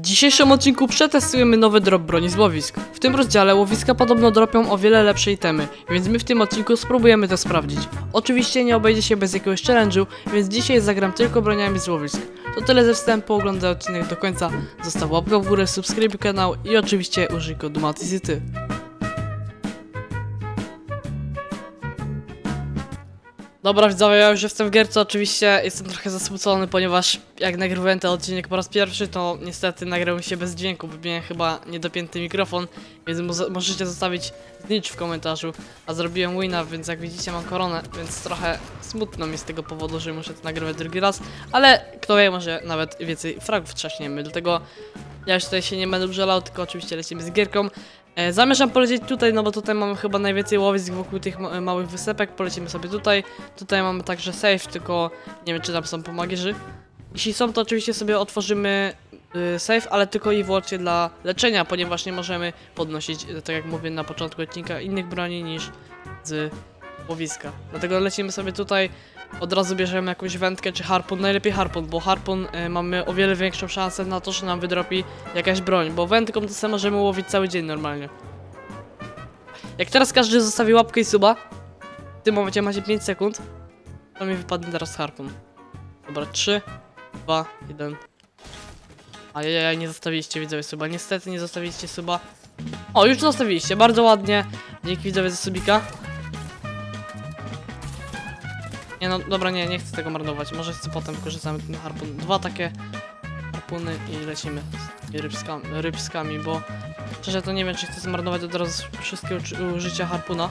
dzisiejszym odcinku przetestujemy nowy drop broni z łowisk. W tym rozdziale łowiska podobno dropią o wiele lepsze itemy, więc my w tym odcinku spróbujemy to sprawdzić. Oczywiście nie obejdzie się bez jakiegoś challenge'u, więc dzisiaj zagram tylko broniami z łowisk. To tyle ze wstępu, oglądaj odcinek do końca, zostaw łapkę w górę, subskrybuj kanał i oczywiście użyj kodu MATIZYTY. Dobra widzowie, ja już jestem w gierce, oczywiście jestem trochę zasmucony, ponieważ jak nagrywałem ten odcinek po raz pierwszy, to niestety nagrałem się bez dźwięku, bo miałem chyba niedopięty mikrofon, więc mo- możecie zostawić znicz w komentarzu, a zrobiłem wina, więc jak widzicie mam koronę, więc trochę smutno mi z tego powodu, że muszę to nagrywać drugi raz, ale kto wie, może nawet więcej fragów trzaśniemy, dlatego ja już tutaj się nie będę żalał, tylko oczywiście lecimy z gierką. E, zamierzam polecieć tutaj, no bo tutaj mamy chyba najwięcej łowisk wokół tych ma małych wysepek, polecimy sobie tutaj. Tutaj mamy także safe, tylko nie wiem czy tam są pomagierzy. Jeśli są, to oczywiście sobie otworzymy y, safe, ale tylko i wyłącznie dla leczenia, ponieważ nie możemy podnosić, y, tak jak mówię na początku odcinka, innych broni niż z łowiska. Dlatego lecimy sobie tutaj, od razu bierzemy jakąś wędkę czy harpun, najlepiej harpun, bo harpun y, mamy o wiele większą szansę na to, że nam wydropi jakaś broń, bo wędką to sobie możemy łowić cały dzień normalnie. Jak teraz każdy zostawi łapkę i suba, w tym momencie macie 5 sekund, to mi wypadnie teraz harpun. Dobra, 3, 2, 1. Ajajaj, nie zostawiliście widzowie suba. Niestety nie zostawiliście suba. O, już zostawiliście, bardzo ładnie. Dzięki widzowie za subika. Nie no, dobra, nie, nie chcę tego marnować. Może chcę potem korzystamy ten harpun. Dwa takie harpuny i lecimy z rybskami, rybskami, bo szczerze to nie wiem, czy chcę zmarnować od razu wszystkie użycia harpuna.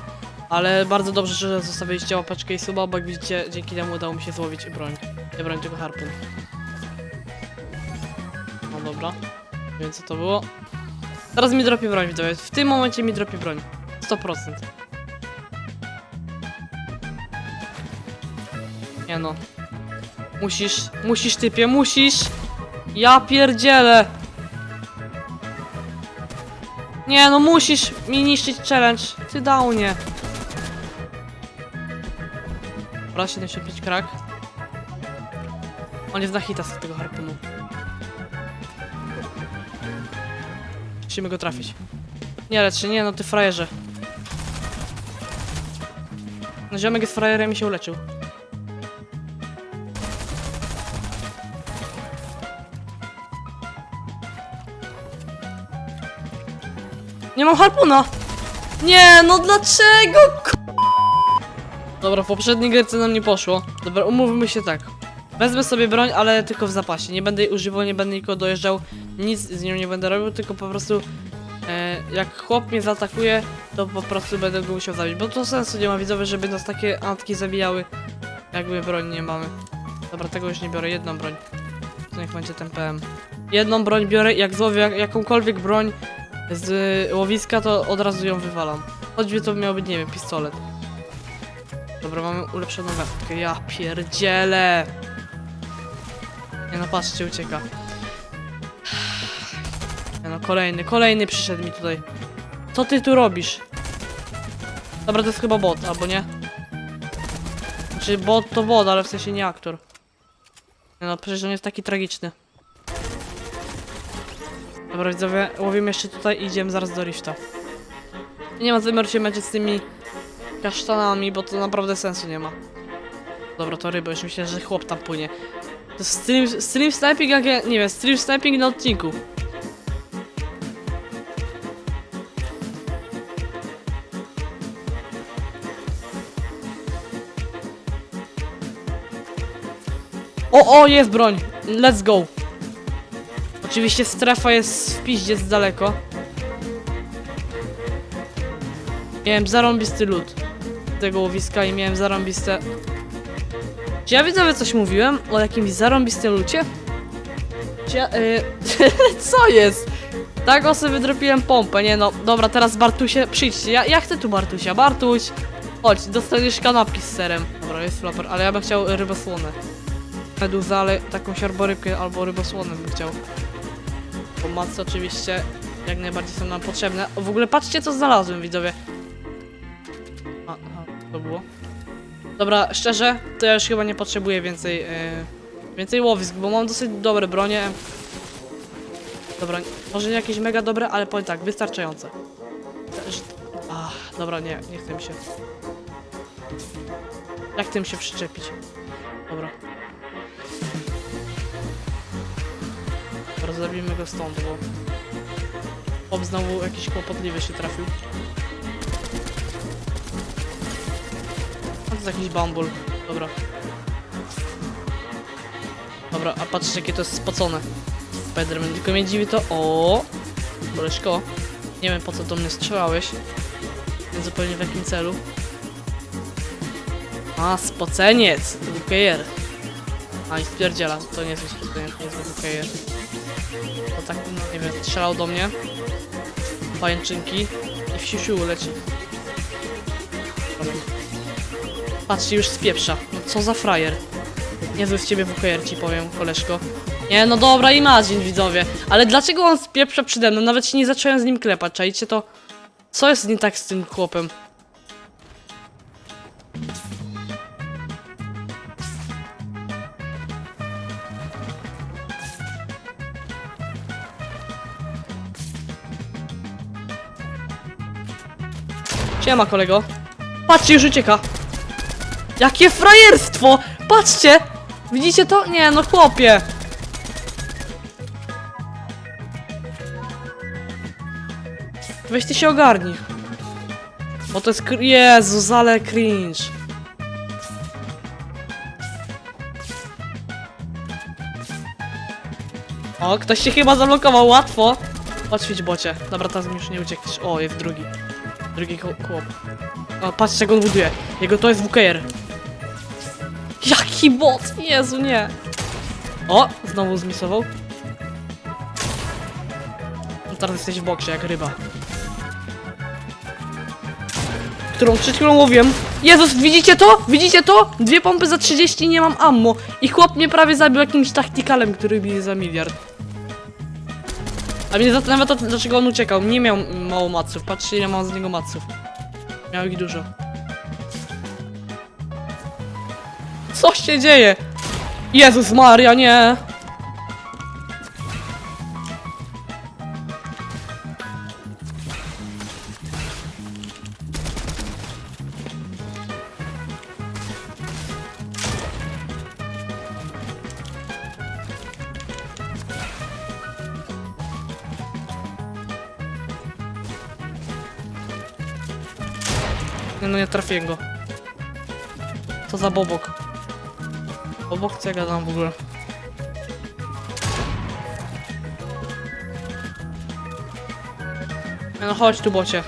Ale bardzo dobrze, że zostawiliście łapeczkę i suba, bo jak widzicie, dzięki temu udało mi się złowić broń. Nie broń, tylko harpun. No dobra. Wiem co to było. Teraz mi dropi broń, widzowie. W tym momencie mi dropi broń. 100%. Nie no. Musisz, musisz typie, musisz! Ja pierdzielę! Nie no, musisz mi niszczyć challenge. Ty downie. Dobra, 75 krak. On jest na hita z tego harpunu. Musimy go trafić. Nie lecz się, nie no ty frajerze. No ziomek jest frajerem i się uleczył. Nie mam harpuna! Nie, no dlaczego? Dobra, w poprzedniej gierce nam nie poszło. Dobra, umówmy się tak. Wezmę sobie broń, ale tylko w zapasie. Nie będę jej używał, nie będę nikogo dojeżdżał. Nic z nią nie będę robił, tylko po prostu e, jak chłop mnie zaatakuje, to po prostu będę go musiał zabić. Bo to sensu nie ma widzowie, żeby nas takie antki zabijały, jakby broń nie mamy. Dobra, tego już nie biorę, jedną broń. To niech będzie ten PM. Jedną broń biorę, jak złowię jak, jakąkolwiek broń z łowiska, to od razu ją wywalam. Choćby to miał być, nie wiem, pistolet. Dobra, mamy ulepszoną wędkę. Ja pierdzielę! Nie no, patrzcie, ucieka. Nie no, kolejny, kolejny przyszedł mi tutaj. Co ty tu robisz? Dobra, to jest chyba bot, albo nie? Znaczy, bot to bot, ale w sensie nie aktor. Nie no, przecież on jest taki tragiczny. Dobra, widzowie, łowimy jeszcze tutaj i idziemy zaraz do rifta. Nie ma zamiaru się męczyć z tymi kasztanami, bo to naprawdę sensu nie ma. Dobra, to ryby, już myślę, że chłop tam płynie. To stream, stream sniping jak ja, nie wiem, stream sniping na odcinku. O, o, jest broń! Let's go! Oczywiście strefa jest w piździe z daleko. Miałem zarąbisty lód tego łowiska i miałem zarąbiste... Czy ja widzowie coś mówiłem o jakimś zarąbistym lucie? Czy ja... Y... Co jest? Tak o sobie wydropiłem pompę, nie no. Dobra, teraz Bartusie, przyjdźcie. Ja, ja chcę tu Bartusia. Bartuś! Chodź, dostaniesz kanapki z serem. Dobra, jest flopper, ale ja bym chciał rybosłonę. Meduzę, ale taką siarborybkę albo rybosłonę bym chciał. Pomocy oczywiście jak najbardziej są nam potrzebne. O, w ogóle patrzcie co znalazłem widzowie. Aha, to było. Dobra, szczerze, to ja już chyba nie potrzebuję więcej, yy, więcej łowisk, bo mam dosyć dobre bronie. Dobra, może nie jakieś mega dobre, ale powiem tak, wystarczające. Ach, dobra, nie, nie chcę mi się. Jak tym się przyczepić? Dobra. Zabijmy go stąd, bo... Bob znowu jakiś kłopotliwy się trafił. To jest jakiś bambul. Dobra. Dobra, a patrzcie jakie to jest spocone. Spiderman, tylko mnie dziwi to... O, Boleszko. Nie wiem po co do mnie strzelałeś. Nie zupełnie w jakim celu. A, spoceniec! To był. A, i spierdziela. To nie jest spoceniec, nie jest. Tak, no nie wiem, strzelał do mnie. Pajęczynki. I w siusiu leci. Patrzcie, już spieprza. No co za frajer. Niezły z ciebie WKR ci powiem, koleżko. Nie, no dobra, imagine widzowie. Ale dlaczego on spieprza przede mną? Nawet się nie zacząłem z nim klepać, czajcie to? Co jest nie tak z tym chłopem? Siema kolego. Patrzcie, już ucieka. Jakie frajerstwo! Patrzcie! Widzicie to? Nie, no chłopie! Weź ty się ogarnij. Bo to jest Jezus, ale cringe. O, ktoś się chyba zablokował, łatwo. Odświeć bocie. Dobra, teraz mi już nie uciekniesz. O, jest drugi. Drugi chłop. O, patrzcie jak on buduje. Jego to jest WKR. Jaki bot? Jezu, nie. O, znowu zmisował. No teraz jesteś w boksie, jak ryba. Którą przed chwilą łowiłem. Jezus, widzicie to? Widzicie to? Dwie pompy za 30 i nie mam ammo. I chłop mnie prawie zabił jakimś taktikalem, który bije za miliard. A mnie zastanawia to, dlaczego on uciekał. Nie miał mało maców. Patrzcie, ile mam z niego maców. Miał ich dużo. Co się dzieje? Jezus Maria, nie! Nie no, nie trafiłem go. Co za bobok. Bobok, co ja gadam w ogóle? No chodź tu, bocie.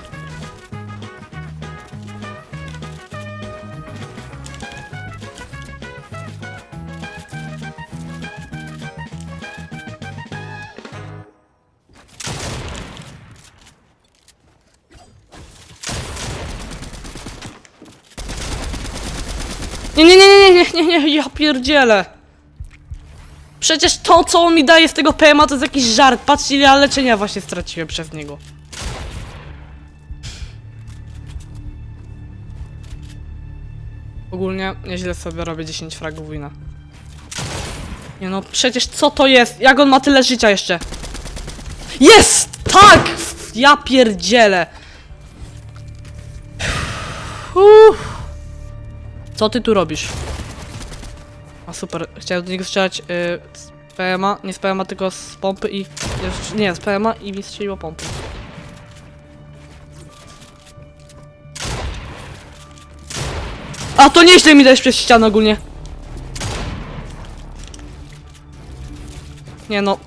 ja pierdzielę. Przecież to, co on mi daje z tego PMA, to jest jakiś żart. Patrzcie, ile ja leczenia właśnie straciłem przez niego. Ogólnie nieźle sobie robię 10 fragów wina. Nie no, przecież co to jest? Jak on ma tyle życia jeszcze? Jest! Tak! Ja pierdzielę. Uff. Co ty tu robisz? Super, chciałem do niego strzelać yy, z PMA, nie z PMA, tylko z pompy i... Nie, z PMA i mi strzeliło pompy. A to nieźle mi dajesz przez ścianę ogólnie. Nie no.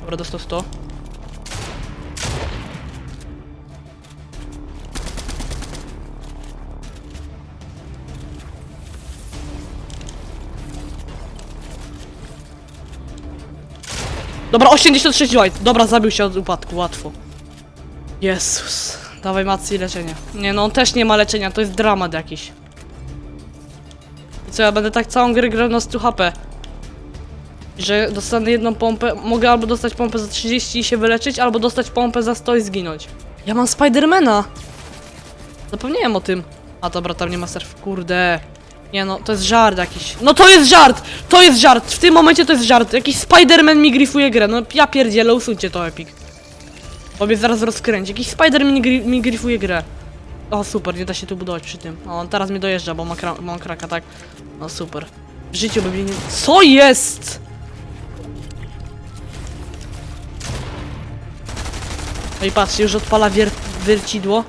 Dobra, dostał 100. Dobra, 86 white. Dobra, zabił się od upadku, łatwo. Jezus. Dawaj macy leczenie. Nie no, on też nie ma leczenia, to jest dramat jakiś. I co, ja będę tak całą grę grał na 100 HP. Że dostanę jedną pompę, mogę albo dostać pompę za 30 i się wyleczyć, albo dostać pompę za 100 i zginąć. Ja mam Spidermana! Zapomniałem o tym. A dobra, tam nie ma surf, kurde. Nie no, to jest żart jakiś. No to jest żart! To jest żart! W tym momencie to jest żart. Jakiś Spider-Man mi grifuje grę. No ja pierdzielę, usuńcie to Epic. Bo zaraz rozkręci. Jakiś Spider-Man mi, gri mi grifuje grę. O super, nie da się tu budować przy tym. O, on teraz mnie dojeżdża, bo ma kra- mam kraka, tak? No super. W życiu by mnie nie... Co jest?! No i już odpala wier wiercidło.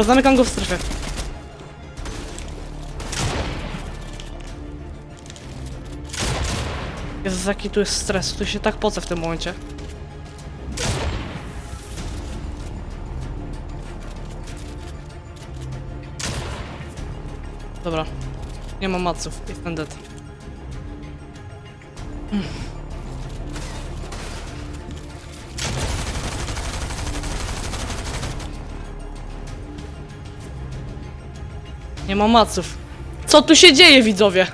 Dobra, zamykam go w strefie. Jezus, jaki tu jest stres, tu się tak poce w tym momencie. Dobra, nie mam maców, jestem dead. Mm. Nie mam maców. Co tu się dzieje, widzowie?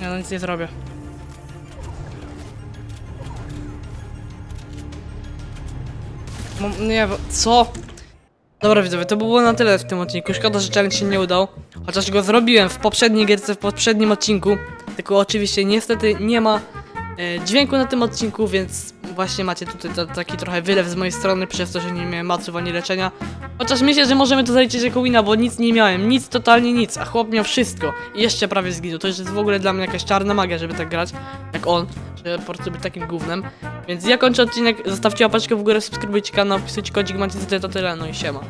Ja no nic nie zrobię. Nie co? Dobra widzowie, to by było na tyle w tym odcinku. Szkoda, że challenge się nie udał. Chociaż go zrobiłem w poprzedniej gierce, w poprzednim odcinku. Tylko oczywiście niestety nie ma dźwięku na tym odcinku, więc właśnie macie tutaj ta, taki trochę wylew z mojej strony przez to, że nie miałem maców ani leczenia. Chociaż myślę, że możemy to zaliczyć jako wina, bo nic nie miałem, nic, totalnie nic, a chłop miał wszystko i jeszcze prawie zginął. To już jest w ogóle dla mnie jakaś czarna magia, żeby tak grać, jak on, żeby po prostu być takim gównem. Więc ja kończę odcinek, zostawcie łapeczkę w górę, subskrybujcie kanał, wpisujcie kodzik Mantizy, to tyle, no i siema.